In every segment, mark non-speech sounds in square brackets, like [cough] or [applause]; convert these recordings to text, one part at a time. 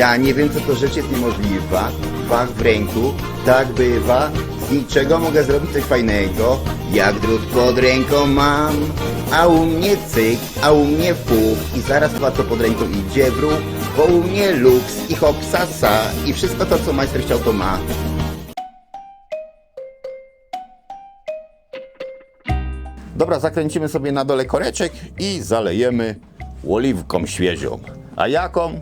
Ja nie wiem, co to rzecz jest niemożliwa. Fach w ręku, tak bywa. Z niczego mogę zrobić coś fajnego. Jak drut pod ręką mam. A u mnie cyk, a u mnie fuk. I zaraz chyba co pod ręką idzie w ruch. Bo u mnie luks i hopsasa. I wszystko to, co majster chciał, to ma. Dobra, zakręcimy sobie na dole koreczek i zalejemy oliwką świeżą. A jaką?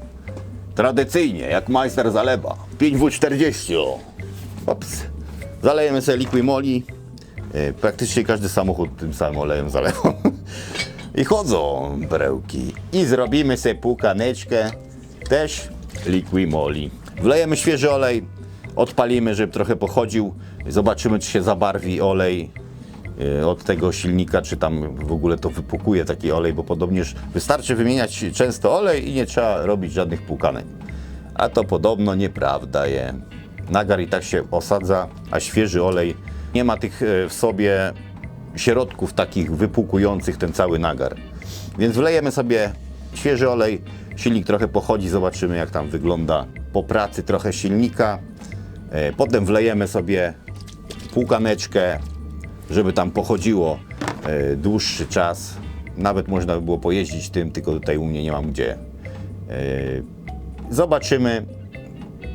Tradycyjnie, jak majster zalewa. 5W40. o. Ops. Zalejemy sobie liquid moli. E, Praktycznie każdy samochód tym samym olejem zalewa. [laughs] I chodzą perełki. I zrobimy sobie półkaneczkę też liquid moli. Wlejemy świeży olej, odpalimy, żeby trochę pochodził. Zobaczymy, czy się zabarwi olej od tego silnika, czy tam w ogóle to wypukuje taki olej, bo podobnież wystarczy wymieniać często olej i nie trzeba robić żadnych płukanek. A to podobno nieprawda je. Nagar i tak się osadza, a świeży olej nie ma tych e, w sobie środków takich wypłukujących ten cały nagar. Więc wlejemy sobie świeży olej, silnik trochę pochodzi, zobaczymy jak tam wygląda po pracy trochę silnika. E, Potem wlejemy sobie półkaneczkę, żeby tam pochodziło e, dłuższy czas. Nawet można by było pojeździć tym, tylko tutaj u mnie nie mam gdzie. E, zobaczymy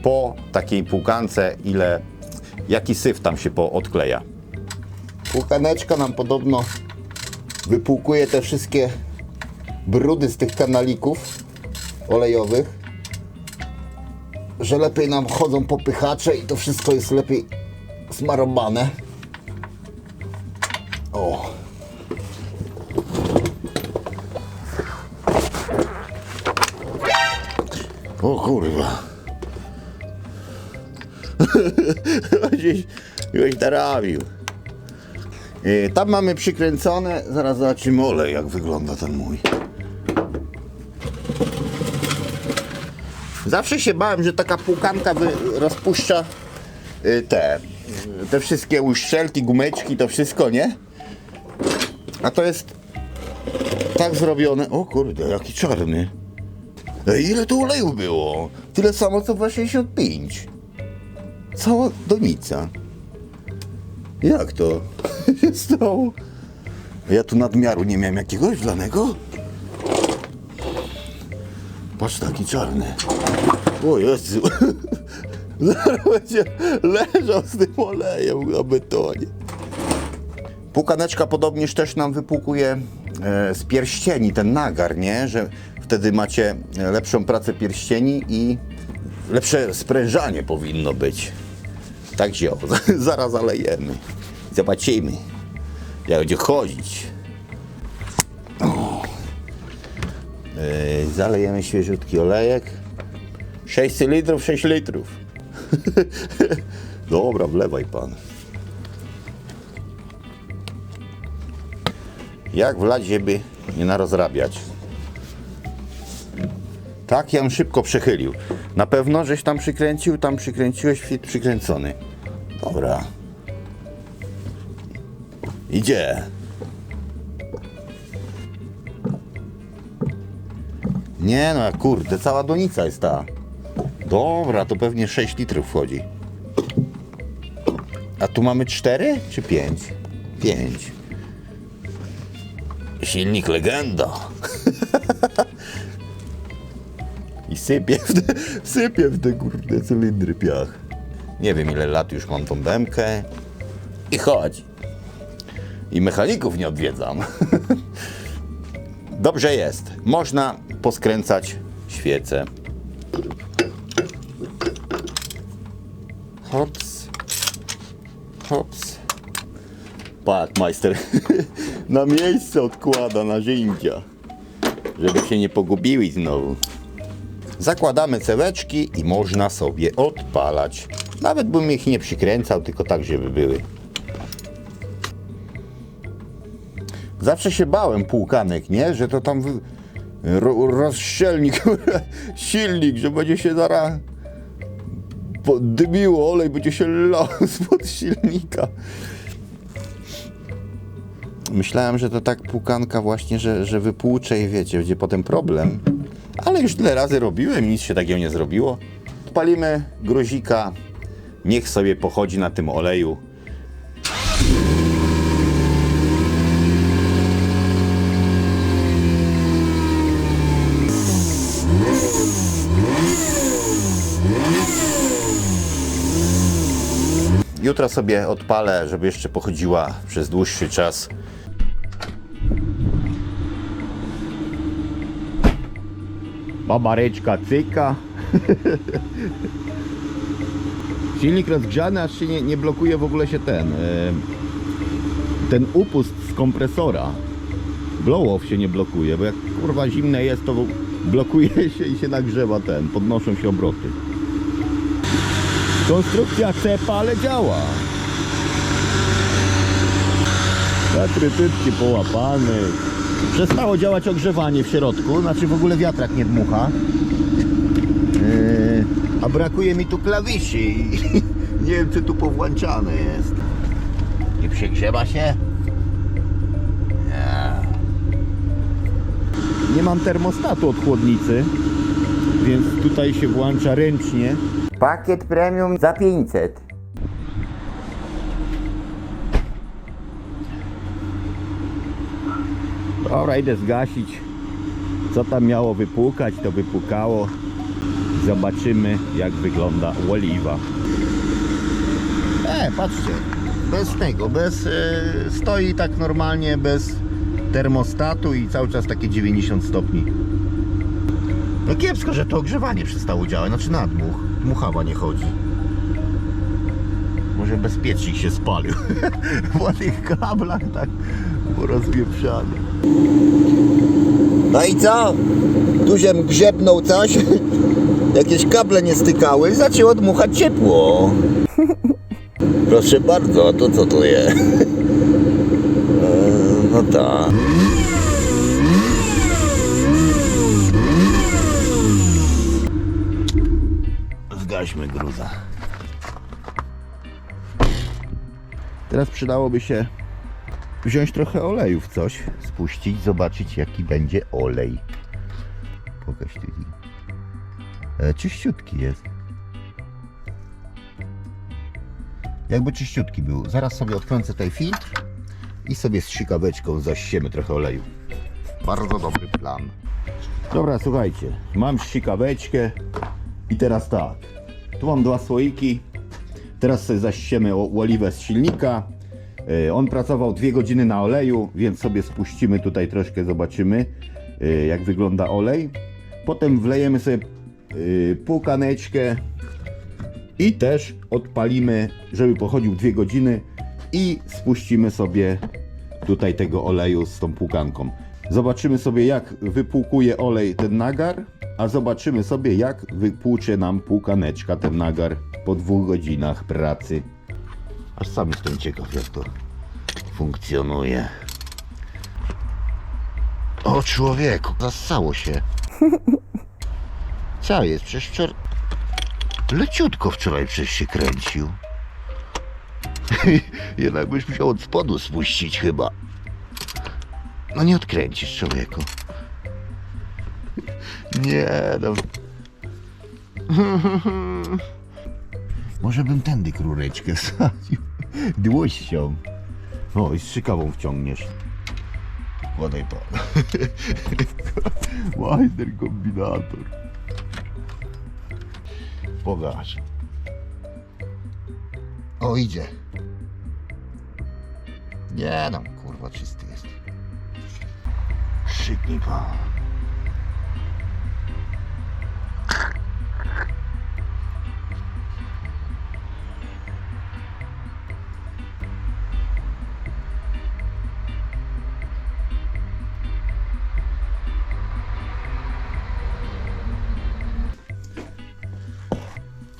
po takiej półkance, ile, jaki syf tam się odkleja. Półkaneczka nam podobno wypłukuje te wszystkie brudy z tych kanalików olejowych, że lepiej nam chodzą popychacze i to wszystko jest lepiej smarowane. O. O kurwa. [laughs] Gdzieś, gdzieś darabił. E, Tam mamy przykręcone, zaraz zobaczymy olej, jak wygląda ten mój. Zawsze się bałem, że taka półkanka rozpuszcza y, te, te wszystkie uszczelki, gumeczki, to wszystko, nie? A to jest tak zrobione. O kurde, jaki czarny. Ile tu oleju było? Tyle samo co 2,65. Cała donica. Jak to [laughs] się stało? Ja tu nadmiaru nie miałem jakiegoś dlanego? Patrz, taki czarny. O Jezu. [laughs] Zaraz będzie leżał z tym olejem na betonie. Pukaneczka podobnież też nam wypłukuje e, z pierścieni ten nagar, nie? Że wtedy macie lepszą pracę pierścieni i lepsze sprężanie powinno być. Tak się [laughs] zaraz zalejemy. Zobaczymy, jak będzie chodzić. E, zalejemy świeżutki olejek. 6 litrów, 6 [laughs] litrów. Dobra, wlewaj pan. Jak wlać, żeby nie narozrabiać? Tak, ja bym szybko przechylił. Na pewno, żeś tam przykręcił, tam przykręciłeś, fit przykręcony. Dobra. Idzie. Nie no, kurde, cała donica jest ta. Dobra, to pewnie 6 litrów wchodzi. A tu mamy 4 czy 5? 5. Silnik legenda. [laughs] I sypie w te, sypie w te kurde cylindry piach. Nie wiem ile lat już mam tą bemkę. I chodź. I mechaników nie odwiedzam. [laughs] Dobrze jest. Można poskręcać świece. Hops. Hops. Pat, majster [laughs] na miejsce odkłada narzędzia, żeby się nie pogubiły znowu. Zakładamy ceweczki i można sobie odpalać. Nawet bym ich nie przykręcał, tylko tak, żeby były. Zawsze się bałem półkanek, nie? Że to tam ro, [laughs] silnik, że będzie się zaraz dymiło, olej będzie się [laughs] lał spod silnika. Myślałem, że to tak płukanka właśnie, że, że wypłucze i wiecie, będzie potem problem. Ale już tyle razy robiłem, nic się takiego nie zrobiło. Palimy gruzika, niech sobie pochodzi na tym oleju. Jutro sobie odpalę, żeby jeszcze pochodziła przez dłuższy czas. Babareczka cyka. Silnik rozgrzany, aż się nie, nie blokuje w ogóle się ten. e, Ten upust z kompresora. Blow-off się nie blokuje, bo jak kurwa zimne jest, to blokuje [laughs] się i się nagrzewa ten. Podnoszą się obroty. Konstrukcja cepa, ale działa. Zatrytytki połapane. Przestało działać ogrzewanie w środku, znaczy w ogóle wiatrak nie dmucha. Yy, a brakuje mi tu klawiszy [laughs] nie wiem czy tu powłączane jest. Nie przegrzewa się? Nie. Nie mam termostatu od chłodnicy, więc tutaj się włącza ręcznie. Pakiet premium za 500. Dobra, idę zgasić. Co tam miało wypłukać, to wypukało. Zobaczymy, jak wygląda oliwa. E, patrzcie. Bez tego, bez... E, stoi tak normalnie, bez termostatu i cały czas takie 90 stopni. No kiepsko, że to ogrzewanie przestało działać, znaczy nadmuch. Dmuchawa nie chodzi. Może bezpiecznik się spalił. [laughs] po tych kablach tak porozwieprzane. No i co? Tuziem grzebnął coś, [laughs] jakieś kable nie stykały i zaczęło dmuchać ciepło. [laughs] Proszę bardzo, a to co to jest? [laughs] E, No tak. Zgaśmy gruza. Teraz przydałoby się wziąć trochę oleju w coś, spuścić, zobaczyć jaki będzie olej. Pokaż tu. E, czyściutki jest. Jakby czyściutki był. Zaraz sobie odkręcę tutaj filtr i sobie z sikaweczką zasiemy trochę oleju. Bardzo dobry plan. Dobra, słuchajcie, mam sikaweczkę i teraz tak. Tu mam dwa słoiki. Teraz sobie zasiemy oliwę z silnika. E, On pracował dwie godziny na oleju, więc sobie spuścimy tutaj troszkę, zobaczymy e, jak wygląda olej. Potem wlejemy sobie e, półkaneczkę i też odpalimy, żeby pochodził dwie godziny i spuścimy sobie tutaj tego oleju z tą płukanką. Zobaczymy sobie jak wypłukuje olej ten nagar, a zobaczymy sobie jak wypłucze nam płukaneczka ten nagar po dwóch godzinach pracy. Aż sam jestem ciekaw jak to funkcjonuje. O człowieku, zassało się. [laughs] Co jest? Przecież wczoraj... Leciutko wczoraj przecież się kręcił. [laughs] Jednak byś musiał od spodu spuścić chyba. No nie odkręcisz człowieku. [laughs] Nie no. Może bym tędy króreczkę [laughs] wsadził. Dłością. O, i z szykawą wciągniesz. Podaj pan. [laughs] Majster kombinator. Pogasz. O, idzie. Nie no, kurwa, czysty jest. Szybnij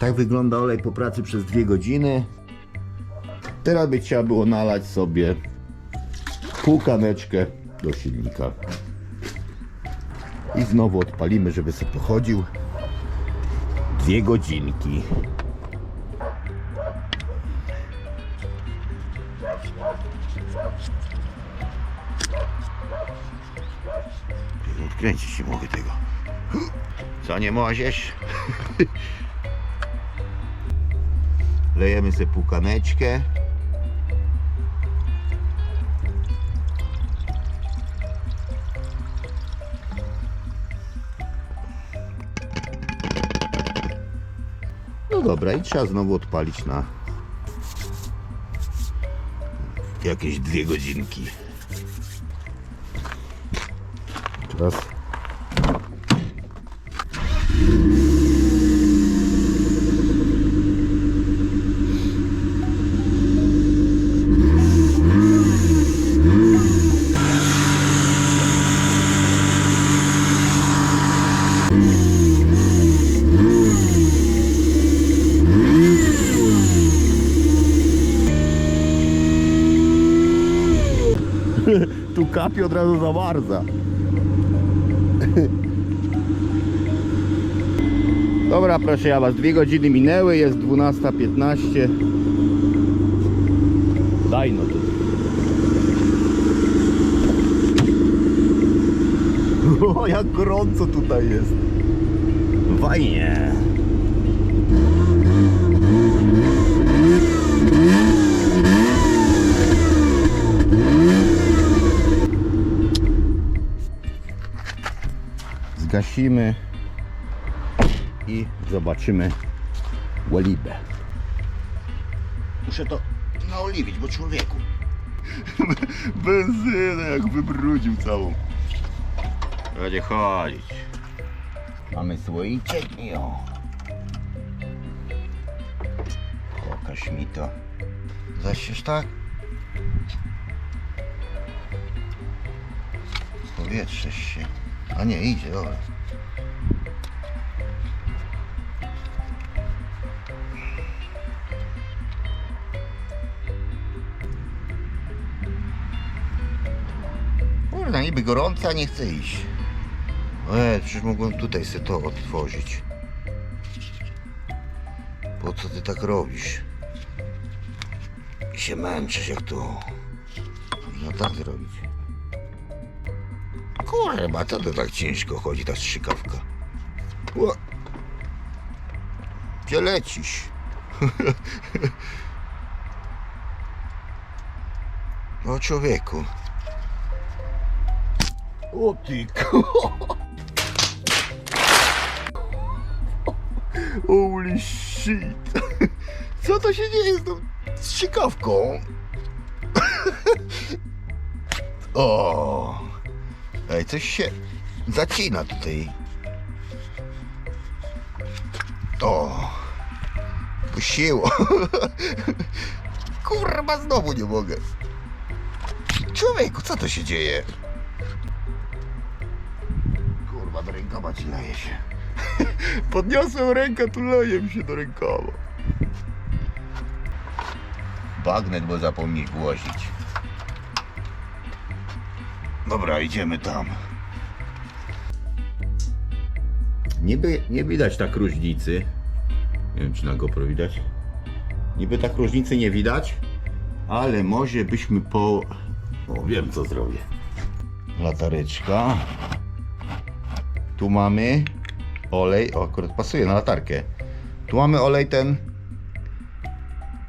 Tak wygląda olej po pracy przez dwie godziny. Teraz by trzeba było nalać sobie półkaneczkę do silnika. I znowu odpalimy, żeby sobie pochodził. Dwie godzinki. Odkręcić nie mogę tego. Co nie możesz? [laughs] Lejemy sobie pukaneczkę. No dobra, i trzeba znowu odpalić na jakieś dwie godzinki. Teraz od razu zamarza. [laughs] Dobra, proszę ja was, dwie godziny minęły, jest 12.15. Daj no tu. [laughs] O, jak gorąco tutaj jest. Fajnie. Zgasimy i zobaczymy łelibę. Muszę to naoliwić, bo człowieku. [laughs] Benzynę jak wybrudził całą. Będzie chodzić. Mamy słoiczek i o. Pokaż mi to. Zasiesz tak? Powietrzesz się. A nie, idzie, dobra. Kurde, niby gorąca, nie chce iść. E, przecież mogłem tutaj sobie to otworzyć. Po co ty tak robisz? I się męczysz jak to. Można tak zrobić. Kurwa, co to tak ciężko chodzi ta strzykawka? Ło. Gdzie lecisz? [laughs] O człowieku. O ty Holy shit. Co to się dzieje z tą strzykawką? o. Ej, coś się zacina tutaj. O. Puściło. Kurwa, znowu nie mogę. Człowieku, co to się dzieje? Ci leje się. [laughs] Podniosłem rękę, tu leje mi się do rękawa. Bagnet, bo zapomnieć głosić. Dobra, idziemy tam. Niby nie widać tak różnicy. Nie wiem, czy na GoPro widać. Niby tak różnicy nie widać, ale może byśmy po... O, wiem co zrobię. Latareczka. Tu mamy olej, o akurat pasuje na latarkę. Tu mamy olej ten.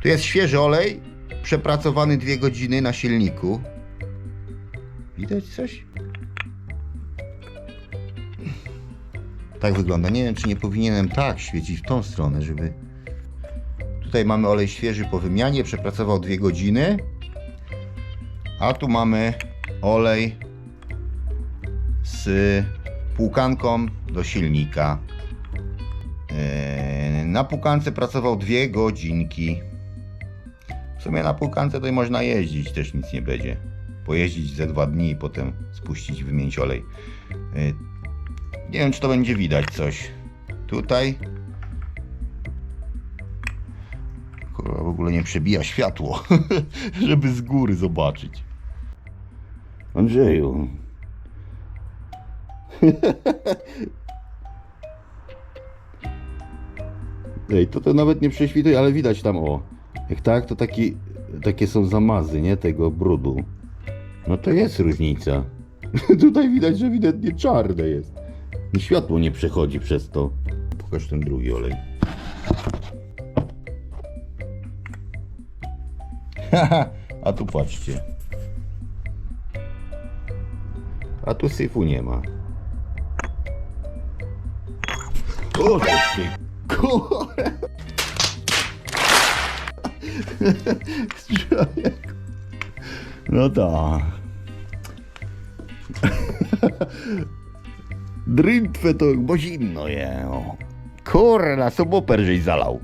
Tu jest świeży olej, przepracowany dwie godziny na silniku. Widać coś? Tak wygląda. Nie wiem, czy nie powinienem tak świecić w tą stronę, żeby. Tutaj mamy olej świeży po wymianie, przepracował dwie godziny. A tu mamy olej z płukanką do silnika. Eee, Na płukance pracował dwie godzinki. W sumie na płukance to można jeździć, też nic nie będzie. Pojeździć ze dwa dni i potem spuścić wymienić olej. Eee, Nie wiem, czy to będzie widać coś. Tutaj. Kurwa, w ogóle nie przebija światło, [laughs] żeby z góry zobaczyć. Andrzeju, [laughs] Ej, to to nawet nie prześwituje, ale widać tam o. Jak tak, to taki, takie są zamazy, nie? Tego brudu. No to jest różnica. [laughs] Tutaj widać, że ewidentnie czarne jest. I światło nie przechodzi przez to. Pokaż ten drugi olej. [laughs] A tu patrzcie. A tu syfu nie ma. O, ty, kurde. Człowieku. No tak. Drętwe to bo zimno je. O. Kurna, suboper żeś zalał.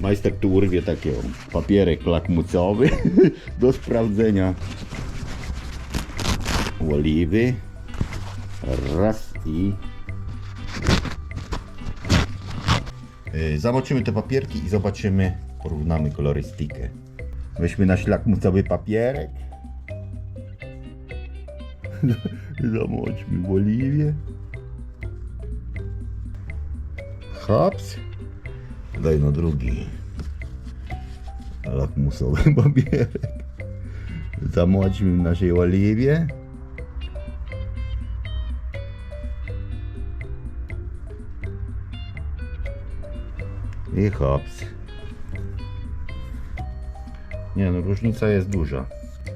Majster tu urwie taki o, papierek lakmucowy [laughs] do sprawdzenia. Oliwy. Raz i... Zamoczymy te papierki i zobaczymy, porównamy kolorystykę. Weźmy nasz lakmucowy papierek. [laughs] Zamoczmy w oliwie. Hops. Daj no drugi. Lakmusowy [laughs] papierek. Zamoczmy w naszej oliwie. I hops. Nie no, różnica jest duża.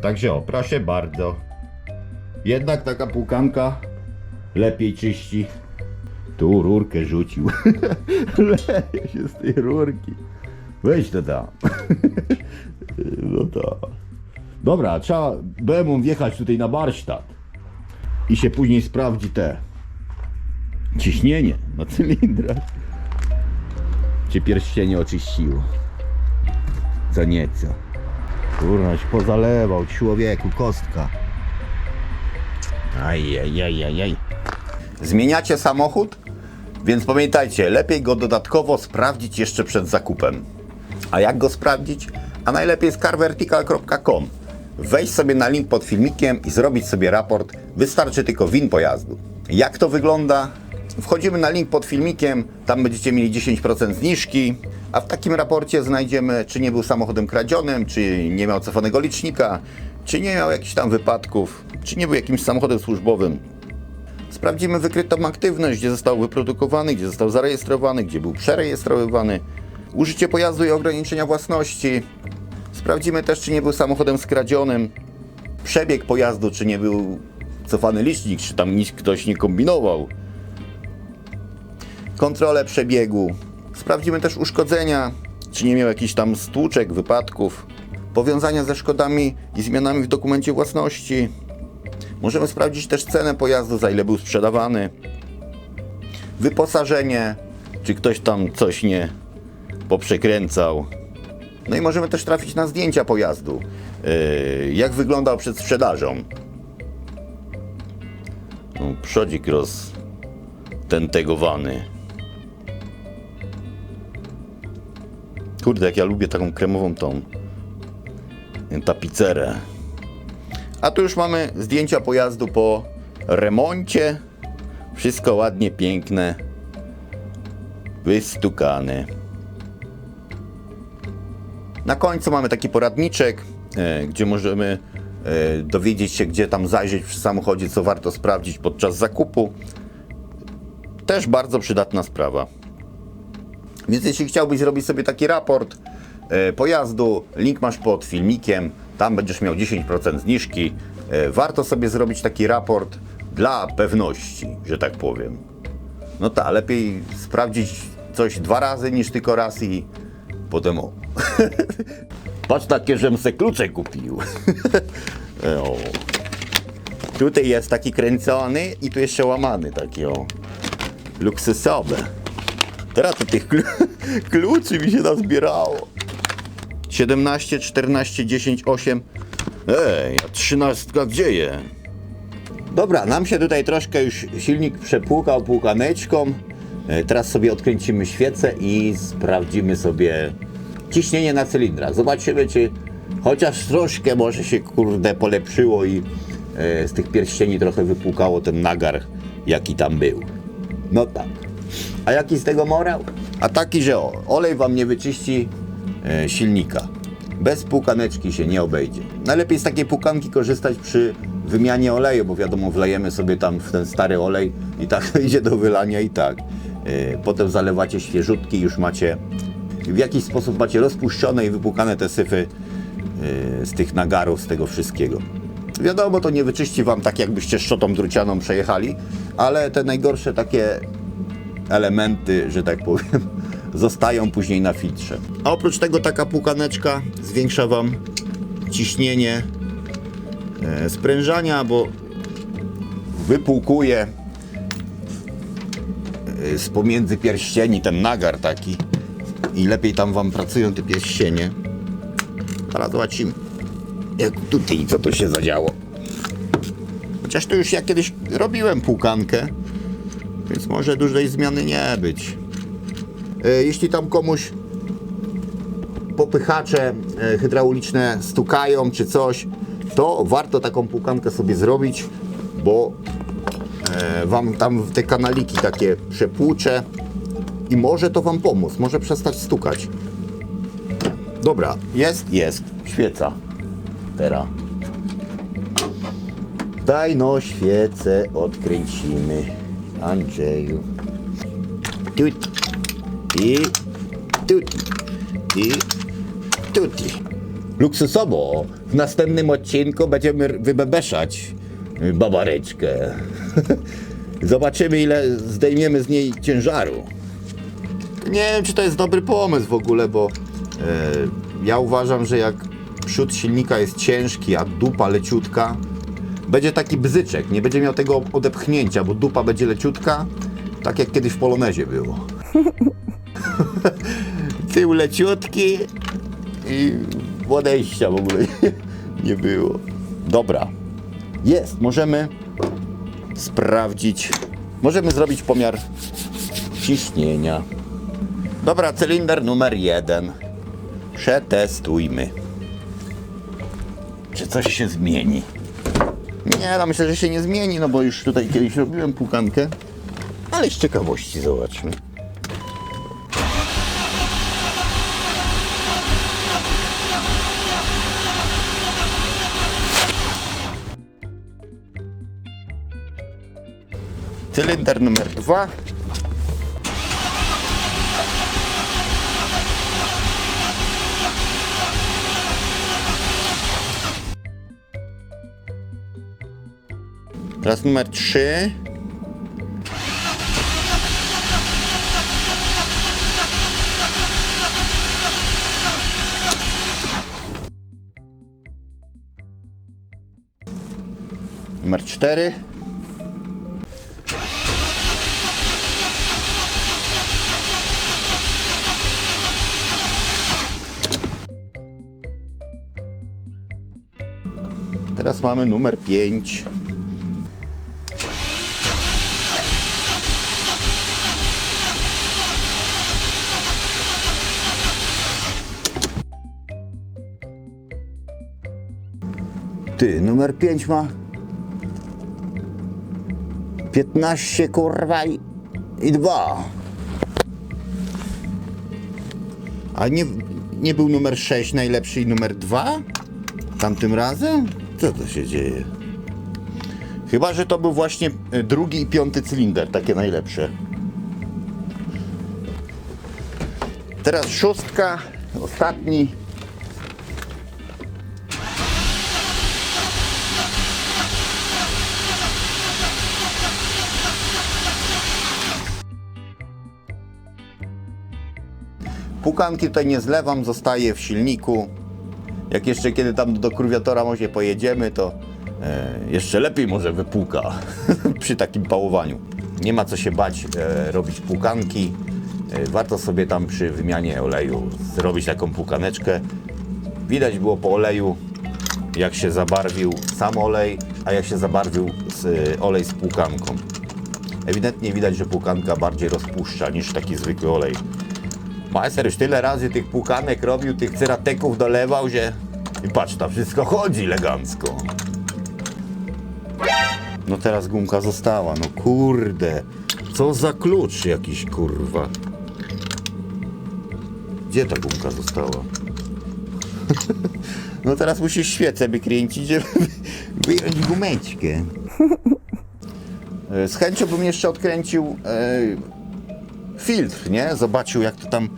Także o, proszę bardzo. Jednak taka płukanka lepiej czyści. Tu rurkę rzucił. [laughs] Leje się z tej rurki. Weź to tam. [laughs] no tak. Dobra, trzeba BMW wjechać tutaj na warsztat. I się później sprawdzi te ciśnienie na cylindrach. Czy pierścienie oczyściło? Co nieco. Kurwa, się pozalewał człowieku, kostka. Ajajajajaj. Zmieniacie samochód? Więc pamiętajcie, lepiej go dodatkowo sprawdzić jeszcze przed zakupem. A jak go sprawdzić? A najlepiej z carvertical.com. Wejść sobie na link pod filmikiem i zrobić sobie raport. Wystarczy tylko win pojazdu. Jak to wygląda? Wchodzimy na link pod filmikiem, tam będziecie mieli 10% zniżki, a w takim raporcie znajdziemy, czy nie był samochodem kradzionym, czy nie miał cofanego licznika, czy nie miał jakichś tam wypadków, czy nie był jakimś samochodem służbowym. Sprawdzimy wykrytą aktywność, gdzie został wyprodukowany, gdzie został zarejestrowany, gdzie był przerejestrowywany, użycie pojazdu i ograniczenia własności. Sprawdzimy też, czy nie był samochodem skradzionym, przebieg pojazdu, czy nie był cofany licznik, czy tam ktoś nie kombinował. Kontrolę przebiegu. Sprawdzimy też uszkodzenia, czy nie miał jakichś tam stłuczek, wypadków. Powiązania ze szkodami i zmianami w dokumencie własności. Możemy sprawdzić też cenę pojazdu, za ile był sprzedawany. Wyposażenie, czy ktoś tam coś nie poprzekręcał. No i możemy też trafić na zdjęcia pojazdu. Yy, jak wyglądał przed sprzedażą. No, przodzik roztentegowany. Kurde, jak ja lubię taką kremową tą tapicerę. A tu już mamy zdjęcia pojazdu po remoncie. Wszystko ładnie, piękne. Wystukane. Na końcu mamy taki poradniczek, e, gdzie możemy e, dowiedzieć się, gdzie tam zajrzeć przy samochodzie, co warto sprawdzić podczas zakupu. Też bardzo przydatna sprawa. Więc jeśli chciałbyś zrobić sobie taki raport e, pojazdu, link masz pod filmikiem, tam będziesz miał 10% zniżki. E, warto sobie zrobić taki raport dla pewności, że tak powiem. No tak, lepiej sprawdzić coś dwa razy niż tylko raz i potem o. [laughs] Patrz takie, żem se klucze kupił. [laughs] E, o. Tutaj jest taki kręcony i tu jeszcze łamany taki o. Luksusowe. Teraz to tych klu [laughs] kluczy mi się nazbierało. 17, 14, 10, 8. Ej, a 13 gdzie je? Dobra, nam się tutaj troszkę już silnik przepłukał płukaneczką. E, Teraz sobie odkręcimy świecę i sprawdzimy sobie ciśnienie na cylindrach. Zobaczymy, czy chociaż troszkę może się kurde polepszyło i e, z tych pierścieni trochę wypłukało ten nagar, jaki tam był. No tak. A jaki z tego morał? A taki, że olej wam nie wyczyści e, silnika. Bez płukaneczki się nie obejdzie. Najlepiej z takiej płukanki korzystać przy wymianie oleju, bo wiadomo, wlejemy sobie tam w ten stary olej i tak [laughs] idzie do wylania i tak. Yy, Potem zalewacie świeżutki już macie w jakiś sposób macie rozpuszczone i wypłukane te syfy yy, z tych nagarów, z tego wszystkiego. Wiadomo, to nie wyczyści wam tak, jakbyście szczotą drucianą przejechali, ale te najgorsze takie elementy, że tak powiem, [laughs] zostają później na filtrze. A oprócz tego taka płukaneczka zwiększa wam ciśnienie e, sprężania, bo wypłukuje e, z pomiędzy pierścieni ten nagar taki i lepiej tam wam pracują te pierścienie. Teraz zobaczymy jak tutaj co to się zadziało. Chociaż to już ja kiedyś robiłem płukankę, więc może dużej zmiany nie być. E, Jeśli tam komuś popychacze e, hydrauliczne stukają czy coś, to warto taką płukankę sobie zrobić, bo e, wam tam te kanaliki takie przepłucze i może to wam pomóc, może przestać stukać. Dobra, jest, jest, świeca. Teraz. Daj no świecę, odkręcimy. Andrzeju. Tuti. I tuti. I tuti. Luksusowo. W następnym odcinku będziemy wybebeszać babareczkę. [laughs] Zobaczymy ile zdejmiemy z niej ciężaru. Nie wiem, czy to jest dobry pomysł w ogóle, bo e, ja uważam, że jak przód silnika jest ciężki, a dupa leciutka, będzie taki bzyczek, nie będzie miał tego odepchnięcia, bo dupa będzie leciutka, tak jak kiedyś w Polonezie było. [laughs] Tył leciutki i podejścia w ogóle [laughs] nie było. Dobra, jest, możemy sprawdzić, możemy zrobić pomiar ciśnienia. Dobra, cylinder numer jeden. Przetestujmy. Czy coś się zmieni? Nie, no myślę, że się nie zmieni, no bo już tutaj kiedyś robiłem płukankę. Ale z ciekawości zobaczmy. Cylinder numer dwa. Teraz numer 3. Numer 4. Teraz mamy numer 5. Ty, numer 5 ma 15 kurwa i, i 2. A nie, nie był numer 6 najlepszy i numer 2? Tamtym razem? Co to się dzieje? Chyba, że to był właśnie e, drugi i piąty cylinder, takie najlepsze. Teraz szóstka, ostatni. Pukanki tutaj nie zlewam, zostaje w silniku. Jak jeszcze kiedy tam do kurwiatora może pojedziemy, to e, jeszcze lepiej może wypłuka [laughs] przy takim pałowaniu. Nie ma co się bać e, robić płukanki. E, warto sobie tam przy wymianie oleju zrobić taką płukaneczkę. Widać było po oleju, jak się zabarwił sam olej, a jak się zabarwił z, e, olej z płukanką. Ewidentnie widać, że płukanka bardziej rozpuszcza niż taki zwykły olej. Majster już tyle razy tych pukanek robił, tych cyrateków dolewał, że... I patrz, tam wszystko chodzi elegancko. No teraz gumka została, no kurde. Co za klucz jakiś, kurwa. Gdzie ta gumka została? [laughs] No teraz musisz świecę wykręcić, żeby [laughs] wyjąć gumeczkę. [laughs] E, Z chęcią bym jeszcze odkręcił e, filtr, nie? Zobaczył jak to tam,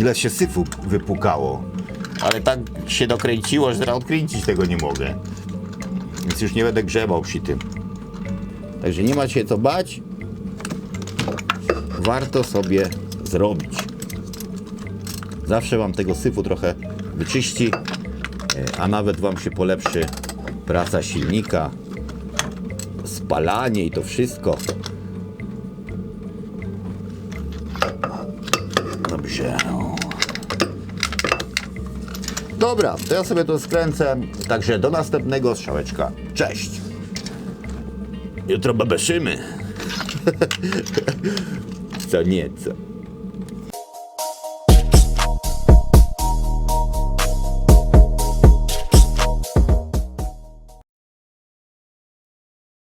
ile się syfu wypukało. Ale tak się dokręciło, że teraz odkręcić tego nie mogę. Więc już nie będę grzebał przy tym. Także nie ma się co bać. Warto sobie zrobić. Zawsze wam tego syfu trochę wyczyści, e, a nawet wam się polepszy praca silnika, spalanie i to wszystko. Dobra, to ja sobie to skręcę. Także do następnego strzałeczka. Cześć. Jutro bebeszymy. [laughs] Co nieco.